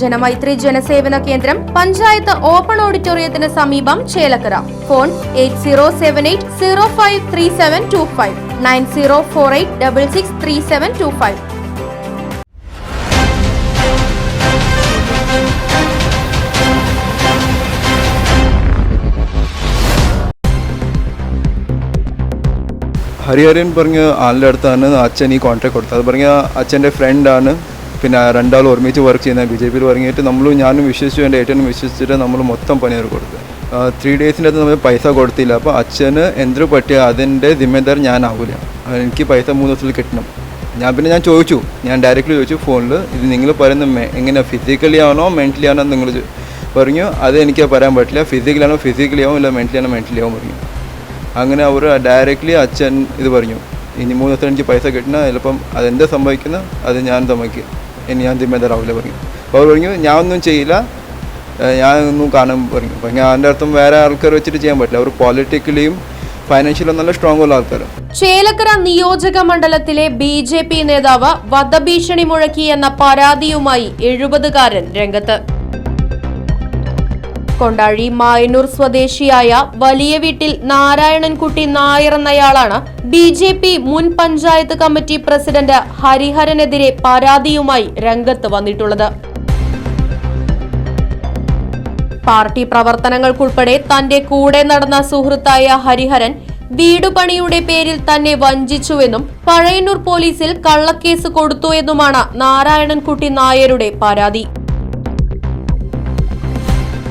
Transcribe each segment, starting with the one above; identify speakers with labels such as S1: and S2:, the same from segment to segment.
S1: ജനമൈത്രി ജനസേവന കേന്ദ്രം പഞ്ചായത്ത് ഓപ്പൺ ഓഡിറ്റോറിയത്തിന് സമീപം Chelakkara. Phone eight zero seven eight zero five three seven two five. Nine zero four eight double six three seven two five.
S2: Hariharan പറഞ്ഞ ആളുടെ അടുത്താണ് അച്ഛൻ ഈ കോൺട്രാക്ട് കൊടുത്തത്. അത് പറഞ്ഞ അച്ഛന്റെ ഫ്രണ്ടാണ് പിന്നെ രണ്ടാളും ഒരുമിച്ച് വർക്ക് ചെയ്യുന്ന ബി ജെ പിയിൽ ഇറങ്ങിയിട്ട് നമ്മളും ഞാനും വിശ്വസിച്ചു എന്റെ ഏട്ടനും വിശ്വസിച്ചിട്ട് നമ്മൾ മൊത്തം പണിയർ കൊടുത്തത് ത്രീ ഡേയ്സിന്റെ അകത്ത് നമ്മൾ പൈസ കൊടുത്തില്ല. അപ്പോൾ അച്ഛന് എന്തൊരു പറ്റിയ അതിന്റെ ജിമ്മേദാർ ഞാനാവില്ല എനിക്ക് പൈസ മൂന്ന് ദിവസത്തിൽ കിട്ടണം. ഞാൻ പിന്നെ ഞാൻ ചോദിച്ചു. ഞാൻ ഡയറക്റ്റ്ലി ചോദിച്ചു ഫോണിൽ ഇത് നിങ്ങൾ പറയുന്ന എങ്ങനെ ഫിസിക്കലി ആണോ മെന്റലി ആണോ നിങ്ങൾ പറഞ്ഞു. അത് എനിക്ക് പറയാൻ പറ്റില്ല. ഫിസിക്കലി ആണോ ഫിസിക്കലി ആവും ഇല്ല മെന്റലി ആണോ മെന്റലി ആവും പറഞ്ഞു. അങ്ങനെ അവർ ഡയറക്റ്റ്ലി അച്ഛൻ ഇത് പറഞ്ഞു. ഇനി മൂന്ന് ദിവസം എനിക്ക് പൈസ കിട്ടണം. ചിലപ്പം അതെന്താ സംഭവിക്കുന്നത്? അത് ഞാൻ സംഭവിക്കും ഇനി ഞാൻ ജിമ്മേദാറാവില്ല പറഞ്ഞു അപ്പോൾ അവർ പറഞ്ഞു ഞാൻ ഒന്നും ചെയ്യില്ല. ഞാൻ ഒന്നും കാണാൻ പറഞ്ഞു അപ്പം ഞാൻ അതിന്റെ അർത്ഥം വേറെ ആൾക്കാർ വെച്ചിട്ട് ചെയ്യാൻ പറ്റില്ല. അവർ പൊളിറ്റിക്കലിയും ഫൈനാൻഷ്യലും നല്ല സ്ട്രോങ് ഉള്ള ആൾക്കാർ
S1: ചേലക്കര നിയോജക മണ്ഡലത്തിലെ ബി ജെ പി നേതാവ് വധഭീഷണി മുഴക്കി എന്ന പരാതിയുമായി എഴുപതുകാരൻ രംഗത്ത്. കൊണ്ടാഴി മായന്നൂർ സ്വദേശിയായ വലിയ വീട്ടിൽ നാരായണൻകുട്ടി നായർ എന്നയാളാണ് ബി ജെ പി മുൻ പഞ്ചായത്ത് കമ്മിറ്റി പ്രസിഡന്റ് ഹരിഹരനെതിരെ പരാതിയുമായി രംഗത്ത് വന്നിട്ടുള്ളത്. പാർട്ടി പ്രവർത്തനങ്ങൾക്കുൾപ്പെടെ തന്റെ കൂടെ നടന്ന സുഹൃത്തായ ഹരിഹരൻ വീടുപണിയുടെ പേരിൽ തന്നെ വഞ്ചിച്ചുവെന്നും പഴയന്നൂർ പോലീസിൽ കള്ളക്കേസ് കൊടുത്തു എന്നുമാണ് നാരായണൻകുട്ടി നായരുടെ പരാതി.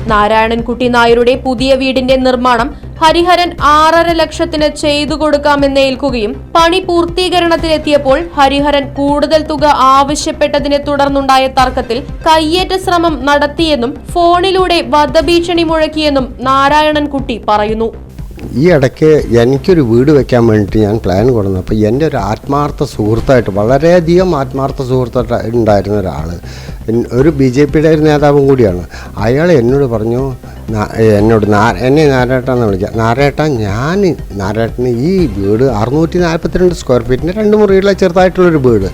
S1: നാരായണൻകുട്ടി നായരുടെ പുതിയ വീടിന്റെ നിർമ്മാണം ഹരിഹരൻ ആറര ലക്ഷത്തിന് ചെയ്തു കൊടുക്കാമെന്ന് ഏൽക്കുകയും പണി പൂർത്തീകരണത്തിലെത്തിയപ്പോൾ ഹരിഹരൻ കൂടുതൽ തുക ആവശ്യപ്പെട്ടതിനെ തുടർന്നുണ്ടായ തർക്കത്തിൽ കയ്യേറ്റ ശ്രമം നടത്തിയെന്നും ഫോണിലൂടെ വധഭീഷണി മുഴക്കിയെന്നും നാരായണൻകുട്ടി പറയുന്നു
S3: ഈ ഇടയ്ക്ക് എനിക്കൊരു വീട് വെക്കാൻ വേണ്ടിയിട്ട് ഞാൻ പ്ലാൻ കൊടുന്നു അപ്പോൾ എന്റെ ഒരു ആത്മാർത്ഥ സുഹൃത്തായിട്ട് വളരെയധികം ആത്മാർത്ഥ സുഹൃത്തായിട്ട് ഉണ്ടായിരുന്ന ഒരാൾ ഒരു ബി ജെ പിയുടെ ഒരു നേതാവും കൂടിയാണ്. അയാൾ എന്നോട് പറഞ്ഞു "നാ- എന്നോട് നാ എന്നെ നാരായട്ടാന്ന് വിളിക്കാം. നാരായട്ട ഞാൻ നാരായട്ടന് ഈ വീട് അറുന്നൂറ്റി നാൽപ്പത്തിരണ്ട് സ്ക്വയർ ഫീറ്റിന്റെ രണ്ട് മുറിയുള്ള ചെറുതായിട്ടുള്ളൊരു വീട്.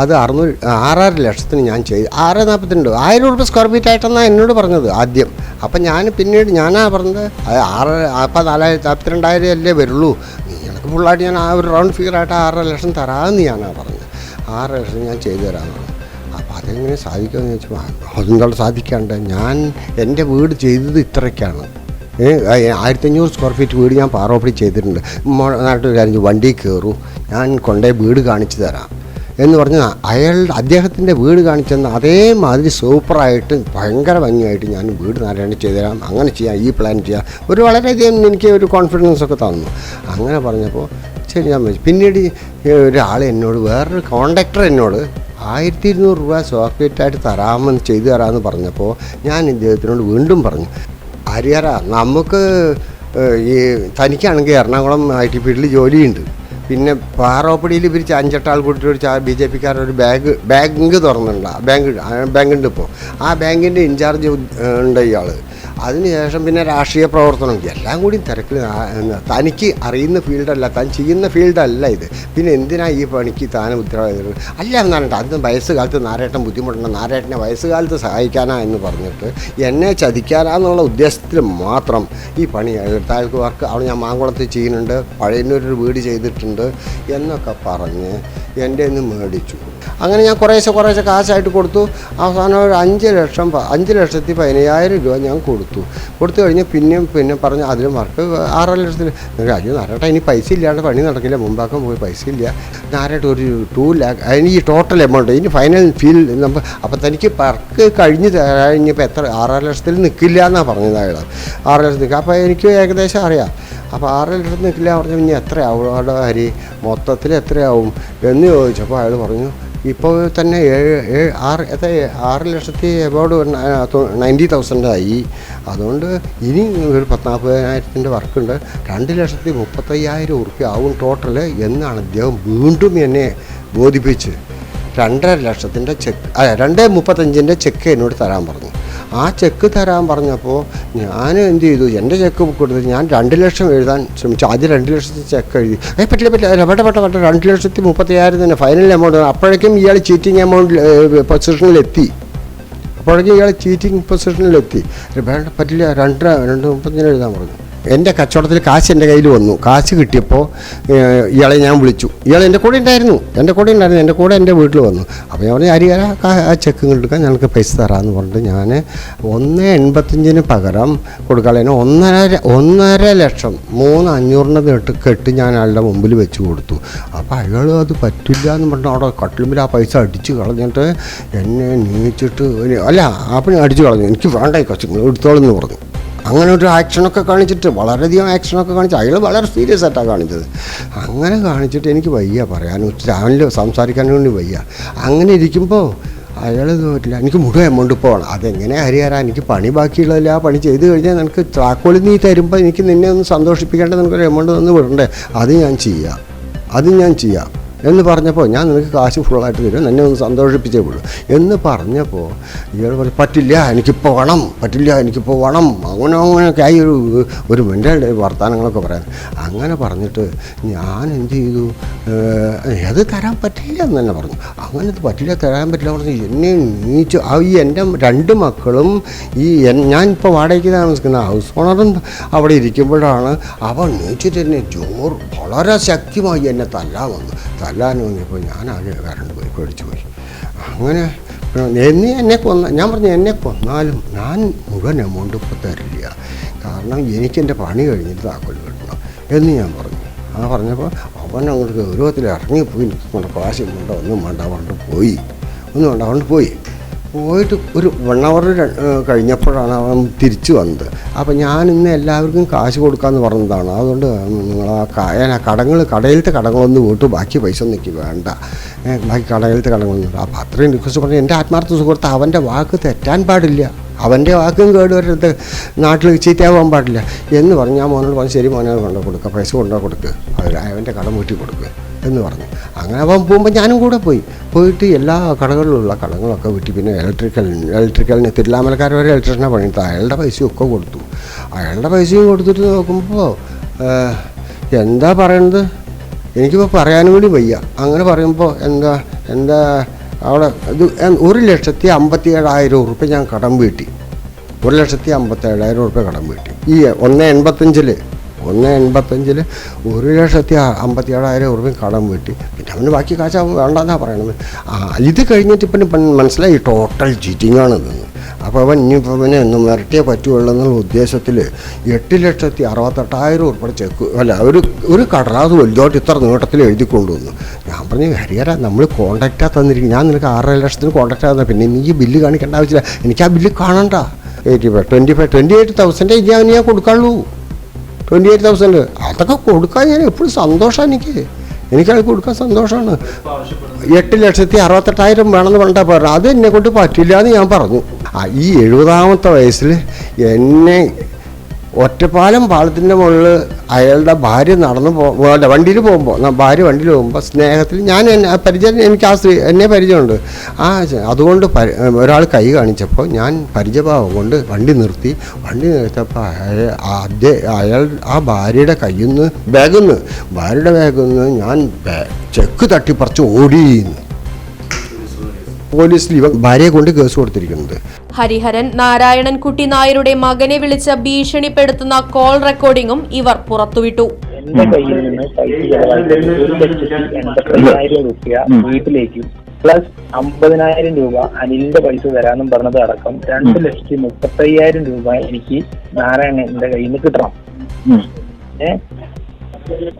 S3: അത് അറുന്നൂറ് ആറാറ് ലക്ഷത്തിന് ഞാൻ ചെയ്തു. ആറ് നാൽപ്പത്തിരണ്ട് ആയിരം രൂപ സ്ക്വയർ ഫീറ്റ് ആയിട്ടെന്നാണ് എന്നോട് പറഞ്ഞത് ആദ്യം. അപ്പം ഞാൻ പിന്നീട് ഞാനാ പറഞ്ഞത് ആറ് അപ്പം നാലായിരത്തി നാൽപ്പത്തിരണ്ടായിരം അല്ലേ വരുള്ളൂ. എനിക്ക് ഫുള്ളായിട്ട് ഞാൻ ആ ഒരു റൗണ്ട് ഫിഗർ ആയിട്ട് ആറര ലക്ഷം തരാമെന്ന് ഞാനാ പറഞ്ഞത്. ആറ് ലക്ഷം ഞാൻ ചെയ്തു തരാമെന്ന് അപ്പോൾ അതെങ്ങനെ സാധിക്കുമെന്ന് ചോദിച്ചാൽ അതെന്താണ് സാധിക്കാണ്ട് ഞാൻ എന്റെ വീട് ചെയ്തത് ഇത്രയ്ക്കാണ്. ആയിരത്തഞ്ഞൂറ് സ്ക്വയർ ഫീറ്റ് വീട് ഞാൻ പാറോപ്പടി ചെയ്തിട്ടുണ്ട്. നാട്ടിൽ കാര്യം വണ്ടി കയറൂ. ഞാൻ കൊണ്ടേ വീട് കാണിച്ചു തരാം. എന്ന് പറഞ്ഞ് അയാളുടെ അദ്ദേഹത്തിന്റെ വീട് കാണിച്ചെന്ന് അതേമാതിരി സൂപ്പറായിട്ട് ഭയങ്കര ഭംഗിയായിട്ട് ഞാൻ വീട് നാരായണ ചെയ്തു തരാം അങ്ങനെ ചെയ്യാം ഈ പ്ലാൻ ചെയ്യാം. ഒരു വളരെയധികം എനിക്ക് ഒരു കോൺഫിഡൻസ് ഒക്കെ തന്നു. അങ്ങനെ പറഞ്ഞപ്പോൾ ശരി ഞാൻ പിന്നീട് ഒരാൾ എന്നോട് വേറൊരു കോണ്ടാക്ടർ എന്നോട് ആയിരത്തി ഇരുന്നൂറ് രൂപ സ്ക്വയർ ഫീറ്റായിട്ട് തരാമെന്ന് ചെയ്തു തരാമെന്ന് പറഞ്ഞപ്പോൾ ഞാൻ ഇദ്ദേഹത്തിനോട് വീണ്ടും പറഞ്ഞു ഹരിഹര നമുക്ക് ഈ തനിക്കാണെങ്കിൽ എറണാകുളം ഐ ടി ഫീൽഡിൽ ജോലിയുണ്ട്. പിന്നെ പാറോപ്പടിയിൽ പിരിച്ച് അഞ്ചെട്ടാൾ കൂട്ടിട്ട് ഒരു ബി ജെ പിക്കാരൊരു ബാഗ് ബാങ്ക് തുറന്നിട്ടുണ്ട്. ബാങ്ക് ബാങ്ക് ഉണ്ട് ഇപ്പോൾ ആ ബാങ്കിന്റെ ഇൻചാർജ് ഉണ്ട് ഇയാൾ അതിനുശേഷം പിന്നെ രാഷ്ട്രീയ പ്രവർത്തനം. എല്ലാം കൂടി തിരക്കിൽ തനിക്ക് അറിയുന്ന ഫീൽഡല്ല താൻ ചെയ്യുന്ന ഫീൽഡല്ല ഇത്. പിന്നെ എന്തിനാ ഈ പണിക്ക് താൻ ഉത്തരവാദിത്തം? അല്ല എന്നാണ് അന്ന് വയസ്സുകാലത്ത് നാരായട്ടൻ ബുദ്ധിമുട്ടുണ്ട്. നാരായട്ടനെ വയസ്സുകാലത്ത് സഹായിക്കാനാ എന്ന് പറഞ്ഞിട്ട് എന്നെ ചതിക്കാനാന്നുള്ള ഉദ്ദേശത്തിൽ മാത്രം ഈ പണി താഴേക്ക് വർക്ക് അവിടെ ഞാൻ മാങ്കുളത്ത് ചെയ്യുന്നുണ്ട് പഴയന്നൂരൊരു വീട് ചെയ്തിട്ടുണ്ട് എന്നൊക്കെ പറഞ്ഞ് എന്റെ നിന്ന് മേടിച്ചു. അങ്ങനെ ഞാൻ കുറേശ്ശെ കുറേശ്ശെ കാശായിട്ട് കൊടുത്തു. അവസാനം ഒരു അഞ്ച് ലക്ഷം അഞ്ച് ലക്ഷത്തി പതിനയ്യായിരം രൂപ ഞാൻ കൊടുത്തു. കൊടുത്തു കഴിഞ്ഞ് പിന്നെയും പിന്നെ പറഞ്ഞു അതിലും വർക്ക് ആറര ലക്ഷത്തിൽ അയ്യോ നാരായട്ട ഇനി പൈസ ഇല്ലാണ്ട് പണി നടക്കില്ല മുമ്പാക്കം പോയി പൈസ ഇല്ല. ഞാനായിട്ട് ഒരു ടു ലാക്ക് അതിന് ഈ ടോട്ടൽ എമൗണ്ട് ഇനി ഫൈനൽ ഫീൽ നമ്മൾ അപ്പം തനിക്ക് വർക്ക് കഴിഞ്ഞ് കഴിഞ്ഞപ്പോൾ എത്ര ആറര ലക്ഷത്തിൽ നിൽക്കില്ല എന്നാണ് പറഞ്ഞത് അയാൾ ആറര ലക്ഷത്തിൽ നിൽക്കുക അപ്പോൾ എനിക്ക് ഏകദേശം അറിയാം. അപ്പോൾ ആറ് ലക്ഷത്തിൽ നിൽക്കില്ല പറഞ്ഞു ഇനി എത്രയാവും? അവിടെ ഹരി മൊത്തത്തിൽ എത്രയാവും? എന്ന് ചോദിച്ചപ്പോൾ അയാൾ പറഞ്ഞു ഇപ്പോൾ തന്നെ ഏഴ് ഏഴ് ആറ് എത്ര ആറ് ലക്ഷത്തി എബൌട്ട് നയന്റി തൗസൻഡായി അതുകൊണ്ട് ഇനി ഒരു പത്ത് നാൽപ്പതിനായിരത്തിന്റെ വർക്കുണ്ട്. രണ്ട് ലക്ഷത്തി മുപ്പത്തയ്യായിരം ഉറുപ്പ്യ ആവും ടോട്ടൽ എന്നാണ് അദ്ദേഹം വീണ്ടും എന്നെ ബോധിപ്പിച്ച്. രണ്ടര ലക്ഷത്തിന്റെ ചെക്ക് അല്ല രണ്ടേ മുപ്പത്തഞ്ചിന്റെ ചെക്ക് എന്നോട് തരാൻ പറഞ്ഞു. ആ ചെക്ക് തരാൻ പറഞ്ഞപ്പോൾ ഞാൻ എന്ത് ചെയ്തു? എന്റെ ചെക്ക് ബുക്ക് ഞാൻ രണ്ട് ലക്ഷം എഴുതാൻ ശ്രമിച്ചു. ആദ്യം രണ്ട് ലക്ഷത്തിൽ ചെക്ക് എഴുതി. ഏ പറ്റില്ല പറ്റില്ല. പെട്ട പെട്ട പെട്ട രണ്ട് ലക്ഷത്തി മുപ്പത്തയ്യായിരം തന്നെ. ഫൈനൽ എമൗണ്ട് അപ്പോഴേക്കും ഇയാൾ ചീറ്റിംഗ് എമൗണ്ട് പൊസിഷനിലെത്തി. അപ്പോഴേക്കും ഇയാൾ ചീറ്റിംഗ് പൊസിഷനിലെത്തി പറ്റില്ല. രണ്ട് രണ്ട് മുപ്പത്തഞ്ചിന് എഴുതാൻ പറഞ്ഞു. എന്റെ കച്ചവടത്തിൽ കാശ് എന്റെ കയ്യിൽ വന്നു. കാശ് കിട്ടിയപ്പോൾ ഇയാളെ ഞാൻ വിളിച്ചു. ഇയാൾ എന്റെ കൂടെ ഉണ്ടായിരുന്നു. എന്റെ കൂടെ ഉണ്ടായിരുന്നു. എന്റെ കൂടെ എന്റെ വീട്ടിൽ വന്നു. അപ്പോൾ ഞാൻ പറഞ്ഞു അരികര ആ ചെക്ക് എടുക്കാൻ ഞങ്ങൾക്ക് പൈസ തരാമെന്ന് പറഞ്ഞിട്ട് ഞാൻ ഒന്ന് എൺപത്തഞ്ചിന് പകരം കൊടുക്കാളേന് ഒന്നര ഒന്നര ലക്ഷം മൂന്ന് അഞ്ഞൂറിന്റെ കെട്ട് കെട്ട് ഞാൻ അയാളുടെ മുമ്പിൽ വെച്ച് കൊടുത്തു. അപ്പോൾ അയാൾ അത് പറ്റില്ല എന്ന് പറഞ്ഞിട്ട് അവിടെ കട്ടിലുമ്പിൽ ആ പൈസ അടിച്ച് കളഞ്ഞിട്ട് എന്നെ നീച്ചിട്ട് അല്ല അപ്പം അടിച്ച് കളഞ്ഞു. എനിക്ക് വേണ്ട കൊച്ചു എടുത്തോളെന്ന് പറഞ്ഞു. അങ്ങനെ ഒരു ആക്ഷനൊക്കെ കാണിച്ചിട്ട് വളരെയധികം ആക്ഷനൊക്കെ കാണിച്ച് അയാൾ വളരെ സീരിയസ് ആയിട്ടാണ് കാണിച്ചത്. അങ്ങനെ കാണിച്ചിട്ട് എനിക്ക് വയ്യ പറയാൻ രാവിലെ സംസാരിക്കാൻ വേണ്ടി വയ്യ. അങ്ങനെ ഇരിക്കുമ്പോൾ അയാൾ പറ്റില്ല. എനിക്ക് മുഴുവൻ എമൗണ്ട് പോകണം അതെങ്ങനെ ഹരിഹര? എനിക്ക് പണി ബാക്കിയുള്ളതില്ല? ആ പണി ചെയ്ത് കഴിഞ്ഞാൽ നിനക്ക് താക്കോളി നീ തരുമ്പോൾ എനിക്ക് നിന്നെ ഒന്ന് സന്തോഷിപ്പിക്കേണ്ട നിനക്കൊരു എമൗണ്ട് തന്ന് വിടണ്ടേ? അത് ഞാൻ ചെയ്യാം. അത് ഞാൻ ചെയ്യാം. എന്ന് പറഞ്ഞപ്പോൾ ഞാൻ നിനക്ക് കാശ് ഫുള്ളായിട്ട് തരും എന്നെ ഒന്ന് സന്തോഷിപ്പിച്ചേ ഉള്ളൂ. എന്ന് പറഞ്ഞപ്പോൾ ഇയാൾ പറഞ്ഞു പറ്റില്ല എനിക്കിപ്പോൾ വേണം പറ്റില്ല എനിക്കിപ്പോൾ വേണം. അങ്ങനെ അങ്ങനെയൊക്കെ ആയി ഒരു ഒരു മെന്റൽ വർത്തമാനങ്ങളൊക്കെ പറയാൻ. അങ്ങനെ പറഞ്ഞിട്ട് ഞാൻ എന്ത് ചെയ്തു? അത് തരാൻ പറ്റില്ല എന്ന് തന്നെ പറഞ്ഞു. അങ്ങനെ പറ്റില്ല തരാൻ പറ്റില്ല പറഞ്ഞു എന്നെ നീച്ചു. ആ ഈ എന്റെ രണ്ട് മക്കളും ഈ ഞാൻ ഇപ്പോൾ വാടകയ്ക്ക് താമസിക്കുന്ന ഹൗസ് ഓണറും അവിടെ ഇരിക്കുമ്പോഴാണ് അവൻ നീച്ചിട്ട് എന്നെ ജോർ വളരെ ശക്തിമായി എന്നെ തല്ലാൻ വന്നു. തല്ലാൻ ഞാൻ ആകെ കറണ്ട് പോയി പേടിച്ചു പോയി. അങ്ങനെ എന്നെ എന്നെ കൊന്ന ഞാൻ പറഞ്ഞു എന്നെ കൊന്നാലും ഞാൻ മുഴുവൻ എമൗണ്ട് ഇപ്പോൾ തരില്ല. കാരണം എനിക്കെന്റെ പണി കഴിഞ്ഞിട്ട് താക്കോൽ കിട്ടണം എന്ന് ഞാൻ പറഞ്ഞു. ആ പറഞ്ഞപ്പോൾ അവൻ അങ്ങോട്ട് ഗൗരവത്തിൽ ഇറങ്ങിപ്പോയി. കൊണ്ട് കാശ് വേണ്ട ഒന്നും വേണ്ട അവണ്ട് പോയി. ഒന്നും വേണ്ട അവണ്ട് പോയി. പോയിട്ട് ഒരു വൺ അവർ കഴിഞ്ഞപ്പോഴാണ് അവൻ തിരിച്ചു വന്നത്. അപ്പം ഞാൻ ഇന്ന് എല്ലാവർക്കും കാശ് കൊടുക്കാമെന്ന് പറഞ്ഞതാണ്. അതുകൊണ്ട് നിങ്ങൾ ആ കടങ്ങൾ കടയിലത്തെ കടങ്ങളൊന്നും വീട്ടു ബാക്കി പൈസ എനിക്ക് വേണ്ട. ബാക്കി കടയിലത്തെ കടങ്ങളൊന്നും അപ്പോൾ അത്രയും റിക്വസ്റ്റ് പറഞ്ഞു എന്റെ ആത്മാർത്ഥ സുഹൃത്ത് അവന്റെ വാക്ക് തെറ്റാൻ പാടില്ല. അവന്റെ വാക്കും കേട് വരരുത് നാട്ടിൽ ചീത്തയാവാൻ പാടില്ല. എന്ന് പറഞ്ഞ് ഞാൻ മോനോട് പറഞ്ഞു ശരി മോനെ കൊണ്ടു കൊടുക്കുക പൈസ കൊണ്ടു കൊടുക്കുക അവന്റെ കടം വീട്ടിൽ കൊടുക്കുക എന്ന് പറഞ്ഞു. അങ്ങനെ അവൻ പോകുമ്പോൾ ഞാനും കൂടെ പോയി. പോയിട്ട് എല്ലാ കടകളിലുള്ള കടങ്ങളൊക്കെ വിട്ടി. പിന്നെ ഇലക്ട്രിക്കൽ ഇലക്ട്രിക്കലിന് തിരുലാമലക്കാർ വരെ ഇലക്ട്രീഷനെ പണിയിട്ട് അയാളുടെ പൈസയൊക്കെ കൊടുത്തു. അയാളുടെ പൈസയും കൊടുത്തിട്ട് നോക്കുമ്പോൾ എന്താ പറയണത്? എനിക്കിപ്പോൾ പറയാനും കൂടി വയ്യ. അങ്ങനെ പറയുമ്പോൾ എന്താ എന്താ അവിടെ ഇത് ഒരു ലക്ഷത്തി അമ്പത്തി ഏഴായിരം ഉറുപ്പ്യ ഞാൻ കടം വീട്ടി. ഒരു ലക്ഷത്തി അമ്പത്തി ഏഴായിരം ഉറുപ്പ്യ കടം വീട്ടി. ഈ ഒന്ന് എൺപത്തഞ്ചിൽ ഒന്ന് എൺപത്തഞ്ചിൽ ഒരു ലക്ഷത്തി അമ്പത്തി ഏഴായിരം ഉറുപ്പ്യ കടം വീട്ടി. പിന്നെ അവന് ബാക്കി കാശ് വേണ്ടെന്നാ പറയണത്. ആ ഇത് കഴിഞ്ഞിട്ട് ഇപ്പം മനസ്സിലായി ടോട്ടൽ ഇതെന്ന് അപ്പോൾ അവൻ ഇനിയിപ്പോൾ അവനെ ഒന്ന് മിരട്ടിയേ പറ്റുള്ളൂ എന്നുള്ള ഉദ്ദേശത്തിൽ എട്ട് ലക്ഷത്തി അറുപത്തെട്ടായിരം രൂപ ചെക്ക് അല്ല ഒരു ഒരു കടലാസ് വലുതായിട്ട് ഇത്ര നീട്ടത്തിൽ എഴുതി കൊണ്ടുവന്നു. ഞാൻ പറഞ്ഞു ഹരിഹര നമ്മൾ കോൺടാക്റ്റാ തന്നിരിക്കും ഞാൻ നിനക്ക് ആറര ലക്ഷത്തിന് കോൺടാക്റ്റ് തന്നെ പിന്നെ നീ ബില്ല് കാണിക്കേണ്ട ആവശ്യമില്ല. എനിക്ക് ആ ബില്ല് കാണണ്ട. Eighty five twenty five twenty eight തൗസൻഡേ ഇനി അവന് ഞാൻ കൊടുക്കാനുള്ളൂ. ട്വന്റി എയ്റ്റ് തൗസൻഡ് അതൊക്കെ കൊടുക്കാൻ ഞാൻ എപ്പോഴും സന്തോഷമാണ് എനിക്ക്. എനിക്കത് കൊടുക്കാൻ സന്തോഷമാണ് എട്ട് ലക്ഷത്തി അറുപത്തെട്ടായിരം വേണമെന്ന് പറഞ്ഞാൽ പറഞ്ഞു അത് എന്നെ കൊണ്ട് പറ്റില്ല എന്ന് ഞാൻ പറഞ്ഞു. ഈ എഴുപതാമത്തെ വയസ്സിൽ എന്നെ ഒറ്റപ്പാലം പാലത്തിന്റെ മുകളിൽ അയാളുടെ ഭാര്യ നടന്നു പോ അല്ല വണ്ടിയിൽ പോകുമ്പോൾ ഭാര്യ വണ്ടിയിൽ പോകുമ്പോൾ സ്നേഹത്തിൽ ഞാൻ പരിചയം എനിക്ക് ആ സ്ത്രീ എന്നെ പരിചയമുണ്ട്. ആ അതുകൊണ്ട് ഒരാൾ കൈ കാണിച്ചപ്പോൾ ഞാൻ പരിചയഭാവം കൊണ്ട് വണ്ടി നിർത്തി. വണ്ടി നിർത്തിയപ്പോൾ ആദ്യ അയാൾ ആ ഭാര്യയുടെ കയ്യിൽ നിന്ന് ബാഗിൽ നിന്ന് ഭാര്യയുടെ ബാഗിൽ നിന്ന് ഞാൻ ചെക്ക് തട്ടിപ്പറിച്ച് ഓടിയെന്ന് പോലീസിൽ ഇവ ഭാര്യയെ കൊണ്ട് കേസ് കൊടുത്തിരിക്കുന്നത്
S1: ഹരിഹരൻ നാരായണൻകുട്ടി നായരുടെ മകനെ വിളിച്ച് ഭീഷണിപ്പെടുത്തുന്ന കോൾ റെക്കോർഡിംഗും ഇവർ പുറത്തുവിട്ടു.
S4: എന്റെ കയ്യിൽ നിന്ന് പൈസ ചെലവാക്കി ഒരു ലക്ഷത്തി എൺപത്തിരണ്ടായിരം റുപ്യ വീട്ടിലേക്ക്. പ്ലസ് അമ്പതിനായിരം രൂപ അനിലിന്റെ പൈസ തരാമെന്നും പറഞ്ഞത് അടക്കം രണ്ട് ലക്ഷത്തി മുപ്പത്തയ്യായിരം രൂപ എനിക്ക് നാരായണന്റെ കയ്യിൽ നിന്ന് കിട്ടണം. ഏ?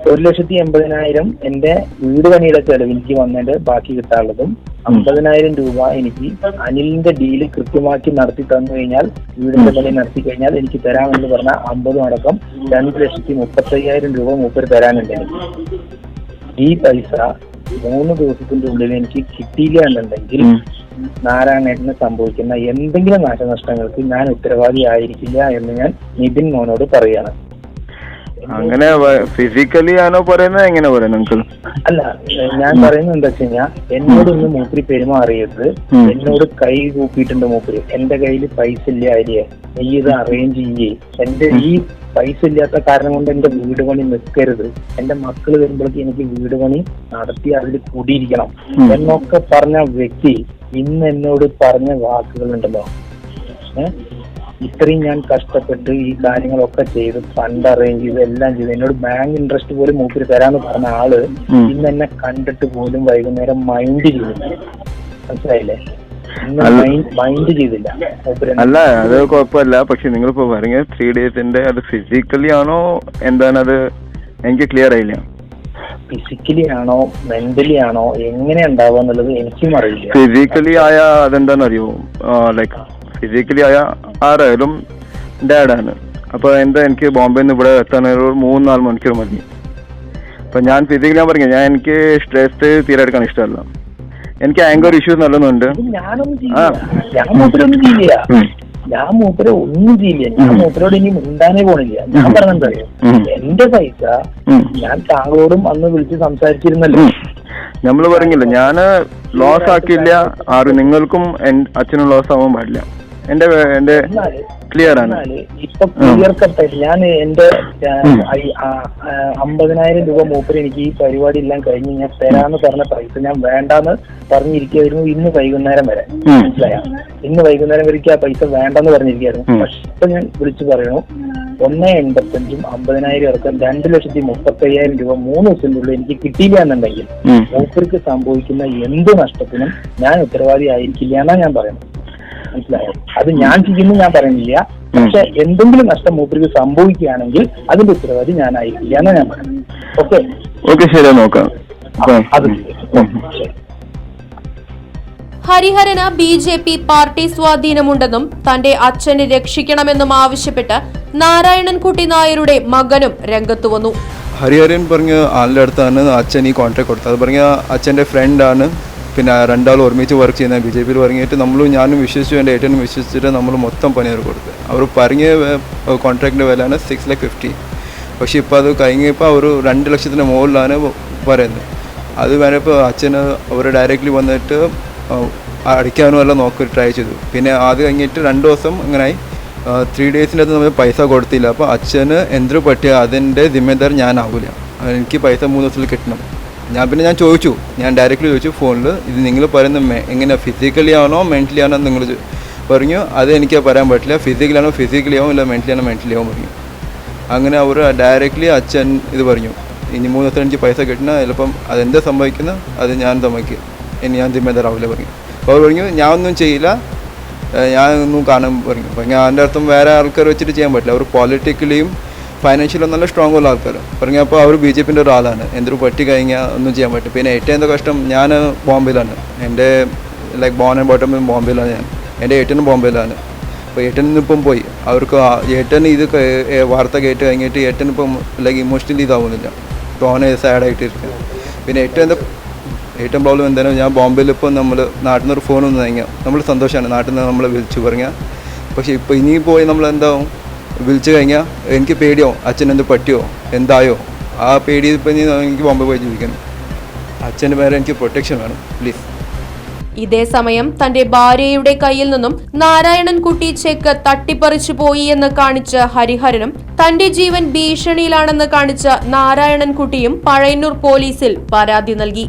S4: ഒരു ലക്ഷത്തി എൺപതിനായിരം എന്റെ വീട് പണിയുടെ ചെലവ് എനിക്ക് വന്നിട്ട് ബാക്കി കിട്ടാനുള്ളതും അമ്പതിനായിരം രൂപ എനിക്ക് അനിലിന്റെ ഡീൽ കൃത്യമാക്കി നടത്തി തന്നു കഴിഞ്ഞാൽ വീടിന്റെ പണി നടത്തി കഴിഞ്ഞാൽ എനിക്ക് തരാമെന്ന് പറഞ്ഞ അമ്പതും അടക്കം രണ്ട് ലക്ഷത്തി മുപ്പത്തി അയ്യായിരം രൂപ മൂപ്പര് തരാനുണ്ട് എനിക്ക് ഈ പൈസ മൂന്ന് ദിവസത്തിന്റെ ഉള്ളിൽ എനിക്ക് കിട്ടിയില്ല എന്നുണ്ടെങ്കിൽ. നാരായണേട്ടന് സംഭവിക്കുന്ന എന്തെങ്കിലും നാശനഷ്ടങ്ങൾക്ക് ഞാൻ ഉത്തരവാദി ആയിരിക്കില്ല എന്ന് ഞാൻ നിതിൻ മോനോട് പറയാണ്
S2: അങ്ങനെ ഫിസിക്കലി ആണോ പറയുന്നത്? എങ്ങനെ പറയുന്നത് നിങ്ങൾക്ക്?
S4: അല്ല ഞാൻ പറയുന്നത് എന്താ വെച്ച് കഴിഞ്ഞാൽ എന്നോടൊന്ന് മൂപ്പരി പെരുമാറിയത്. എന്നോട് കൈ കൂപ്പിയിട്ടുണ്ട് മൂപ്പരി. എന്റെ കയ്യിൽ പൈസ ഇല്ല അരിയെ നീ ഇത് അറേഞ്ച് ചെയ്യേ. എന്റെ ഈ പൈസ ഇല്ലാത്ത കാരണം കൊണ്ട് എന്റെ വീട് പണി നിൽക്കരുത് എന്റെ മക്കൾ വരുമ്പോഴേക്ക് എനിക്ക് വീട് പണി നടത്തി അതിൽ കൂടിയിരിക്കണം. എന്നൊക്കെ പറഞ്ഞ വ്യക്തി ഇന്ന് എന്നോട് പറഞ്ഞ വാക്കുകളുണ്ടല്ലോ. ഏ? ഇത്രയും ഞാൻ കഷ്ടപ്പെട്ട് ഈ കാര്യങ്ങളൊക്കെ ചെയ്ത് ഫണ്ട് അറേഞ്ച് ചെയ്ത് എല്ലാം ചെയ്ത് എന്നോട് ബാങ്ക് ഇൻട്രസ്റ്റ് പോലും മൂപ്പര് തരാന്ന് പറഞ്ഞ
S2: ആൾ.
S4: ഇന്ന് എന്നെ കണ്ടിട്ട് പോലും വൈകുന്നേരം മൈൻഡ് ചെയ്തില്ല. മനസ്സിലായില്ലേ?
S2: അല്ല.
S4: മൈൻഡ് ചെയ്തില്ല
S2: അല്ല അത് കുഴപ്പമില്ല. പക്ഷെ നിങ്ങൾ ഇപ്പൊ പറഞ്ഞ ത്രീ ഡേയ്സിന്റെ അത് ഫിസിക്കലി ആണോ? എന്താണ് അത്? എനിക്ക് ക്ലിയർ ആയില്ല.
S4: ഫിസിക്കലി ആണോ? മെന്റലി ആണോ? എങ്ങനെ ഉണ്ടാവുക എന്നുള്ളത് എനിക്കും അറിയില്ല.
S2: ഫിസിക്കലി ആയ അതെന്താണെന്ന് അറിയോ ലൈക്ക് ഫിസിക്കലി ആയ ആരായാലും ഡാഡാണ്. അപ്പൊ എന്താ എനിക്ക് ബോംബെയിൽ നിന്ന് ഇവിടെ എത്താൻ ഒരു മൂന്ന് നാല് മണിക്കൂർ മതി. അപ്പൊ ഞാൻ ഫിസിക്കലി ഞാൻ പറഞ്ഞു ഞാൻ എനിക്ക് സ്ട്രെസ് തീരെ എടുക്കാൻ ഇഷ്ടമല്ല. എനിക്ക് ആങ്കർ ഇഷ്യൂസ്.
S4: ചെയ്യില്ല. ഞാൻ മൂപ്പരെ ഒന്നും ചെയ്യില്ല. ഞാൻ. മൂപ്പരോട് ഇനി മുണ്ടാനേ പോണില്ല. ഞാൻ. പറഞ്ഞെന്താ? എന്റെ പൈസ ഞാൻ താങ്കളോടും അന്ന് വിളിച്ച് സംസാരിച്ചിരുന്നല്ലോ.
S2: നമ്മൾ പറഞ്ഞില്ല ഞാൻ ലോസ് ആക്കിയില്ല. ആരും നിങ്ങൾക്കും അച്ഛനും ലോസ് ആവാൻ പാടില്ല. എന്റെ എന്റെ ക്ലിയർ ആണ്.
S4: ഇപ്പൊ ക്ലിയർ കട്ട് ഞാൻ എന്റെ അമ്പതിനായിരം രൂപ മൂപ്പര് എനിക്ക് ഈ പരിപാടി എല്ലാം കഴിഞ്ഞ് ഞാൻ തരാന്ന് പറഞ്ഞ പൈസ ഞാൻ വേണ്ടാന്ന് പറഞ്ഞിരിക്കായിരുന്നു ഇന്ന് വൈകുന്നേരം വരെ. മനസ്സിലായാ? ഇന്ന് വൈകുന്നേരം വരയ്ക്ക് ആ പൈസ വേണ്ടെന്ന്
S2: പറഞ്ഞിരിക്കായിരുന്നു.
S4: പക്ഷെ ഇപ്പൊ ഞാൻ വിളിച്ചു പറയണു ഒന്ന് എൺപത്തഞ്ചും അമ്പതിനായിരം ഇറക്കം രണ്ട് ലക്ഷത്തി മുപ്പത്തി അയ്യായിരം രൂപ മൂന്ന് ദിവസത്തിന്റെ ഉള്ളിൽ എനിക്ക് കിട്ടിയില്ല എന്നുണ്ടെങ്കിൽ. മൂപ്പർക്ക് സംഭവിക്കുന്ന എന്ത് നഷ്ടത്തിനും ഞാൻ ഉത്തരവാദി ആയിരിക്കില്ല എന്നാ ഞാൻ പറയുന്നത്. മനസ്സിലായോ? അത് ഞാൻ ചെയ്യുന്നു ഞാൻ പറയുന്നില്ല. പക്ഷെ എന്തെങ്കിലും നഷ്ടം മൂപ്പർക്ക് സംഭവിക്കുകയാണെങ്കിൽ അതിന്റെ ഉത്തരവാദി ഞാനായിരിക്കില്ല എന്നാ ഞാൻ പറയുന്നത്. ഓക്കെ?
S2: ഓക്കെ ശരി നോക്കാം.
S4: അത്
S1: ഹരിഹരന് ബി ജെ പി പാർട്ടി സ്വാധീനമുണ്ടെന്നും തന്റെ അച്ഛനെ രക്ഷിക്കണമെന്നും ആവശ്യപ്പെട്ട് നാരായണൻകുട്ടി നായരുടെ മകനും രംഗത്തു വന്നു.
S2: ഹരിഹരൻ പറഞ്ഞ ആളുടെ അടുത്താണ് അച്ഛൻ ഈ കോൺട്രാക്ട് കൊടുത്തത്. അത് പറഞ്ഞ അച്ഛന്റെ ഫ്രണ്ടാണ് പിന്നെ രണ്ടാളും ഒരുമിച്ച് വർക്ക് ചെയ്യുന്ന ബി ജെ പിയിൽ ഇറങ്ങിയിട്ട് നമ്മളും ഞാനും വിശ്വസിച്ചു എന്റെ ഏട്ടനും വിശ്വസിച്ചിട്ട് നമ്മൾ മൊത്തം പണി അവർ കൊടുത്തത് അവർ പറഞ്ഞ കോൺട്രാക്റ്റിന്റെ വിലയാണ് സിക്സ് ലാക്ക് ഫിഫ്റ്റി പക്ഷേ ഇപ്പോൾ അത് കഴിഞ്ഞപ്പോൾ ഒരു രണ്ട് ലക്ഷത്തിന് മുകളിലാണ് പറയുന്നത്. അത് വേണപ്പോൾ അച്ഛന് അവർ ഡയറക്റ്റ്ലി വന്നിട്ട് അടിക്കാനും എല്ലാം നോക്കി ട്രൈ ചെയ്തു. പിന്നെ അത് കഴിഞ്ഞിട്ട് രണ്ട് ദിവസം ഇങ്ങനെ ത്രീ ഡേയ്സിന്റെ അത് നമ്മൾ പൈസ കൊടുത്തില്ല. അപ്പോൾ അച്ഛന് എന്തൊരു പറ്റിയ അതിന്റെ ജിമ്മേദാർ ഞാനാവില്ല എനിക്ക് പൈസ മൂന്ന് ദിവസത്തിൽ കിട്ടണം. ഞാൻ പിന്നെ ഞാൻ ചോദിച്ചു. ഞാൻ ഡയറക്റ്റ്ലി ചോദിച്ചു ഫോണിൽ ഇത് നിങ്ങൾ പറയുന്ന എങ്ങനെ ഫിസിക്കലി ആണോ മെന്റലി ആണോ? നിങ്ങൾ പറഞ്ഞു അത് എനിക്ക് പറയാൻ പറ്റില്ല. ഫിസിക്കലി ആണോ ഫിസിക്കലി ആവും ഇല്ല മെന്റലി ആണോ മെന്റലി ആവും പറഞ്ഞു. അങ്ങനെ അവർ ഡയറക്റ്റ്ലി അച്ഛൻ ഇത് പറഞ്ഞു. ഇനി മൂന്ന് ദിവസം എനിക്ക് പൈസ കിട്ടണം ചിലപ്പം അതെന്താ സംഭവിക്കുന്നത് അത് ഞാൻ സംഭവിക്കുക ഇനി ഞാൻ ജിമ്മേദാറാവില്ല പറഞ്ഞു. അപ്പോൾ അവർ പറഞ്ഞു ഞാനൊന്നും ചെയ്യില്ല. ഞാനൊന്നും കാണാൻ പറഞ്ഞു. അപ്പം ഞാൻ അതിന്റെ അർത്ഥം വേറെ ആൾക്കാർ വെച്ചിട്ട് ചെയ്യാൻ പറ്റില്ല. അവർ പൊളിറ്റിക്കലിയും ഫൈനാൻഷ്യലും നല്ല സ്ട്രോങ് ഉള്ള ആൾക്കാർ പറഞ്ഞപ്പോൾ അവർ ബി ജെ പിന്റെ ഒരാളാണ്. എന്തൊരു പറ്റി കഴിഞ്ഞാൽ ഒന്നും ചെയ്യാൻ പറ്റും പിന്നെ ഏറ്റവും എന്താ കഷ്ടം ഞാൻ ബോംബെയിലാണ്. എന്റെ like born and brought up ബോംബെയിലാണ് ഞാൻ. എന്റെ ഏട്ടനും ബോംബെയിലാണ്. അപ്പോൾ ഏട്ടൻ ഇപ്പം പോയി. അവർക്ക് ഏട്ടൻ ഇത് വാർത്ത കേട്ട് കഴിഞ്ഞിട്ട് ഏട്ടൻ ഇപ്പം ലൈക്ക് ഇമോഷണലി ഇതാവുന്നില്ല. തോനെ സാഡായിട്ട് ഇരിക്കുക പിന്നെ ഏറ്റവും എന്താ ഏറ്റവും പ്രോബ്ലം എന്തായാലും ഞാൻ ബോംബെയിൽ ഇപ്പോൾ നമ്മൾ നാട്ടിൽ നിന്ന് ഒരു ഫോൺ വന്നു കഴിഞ്ഞാൽ നമ്മൾ സന്തോഷമാണ് നാട്ടിൽ നിന്ന് നമ്മളെ വിളിച്ചു പറഞ്ഞാൽ പക്ഷേ ഇപ്പോൾ ഇനി പോയി നമ്മൾ എന്താവും വിളിച്ചു കഴിഞ്ഞാൽ എനിക്ക് പേടിയോ? അച്ഛനെന്ത് പറ്റിയോ? എന്തായോ? ആ പേടി ഇപ്പം എനിക്ക് ബോംബെ പോയി ജീവിക്കണം. അച്ഛന്റെ പേരെ എനിക്ക് പ്രൊട്ടക്ഷൻ വേണം പ്ലീസ്
S1: ഇതേസമയം തന്റെ ഭാര്യയുടെ കയ്യിൽ നിന്നും നാരായണൻകുട്ടി ചെക്ക് തട്ടിപ്പറിച്ചു പോയി എന്ന് കാണിച്ച ഹരിഹരനും തന്റെ ജീവൻ ഭീഷണിയിലാണെന്ന് കാണിച്ച നാരായണൻകുട്ടിയും പഴയന്നൂർ പോലീസിൽ പരാതി നൽകി.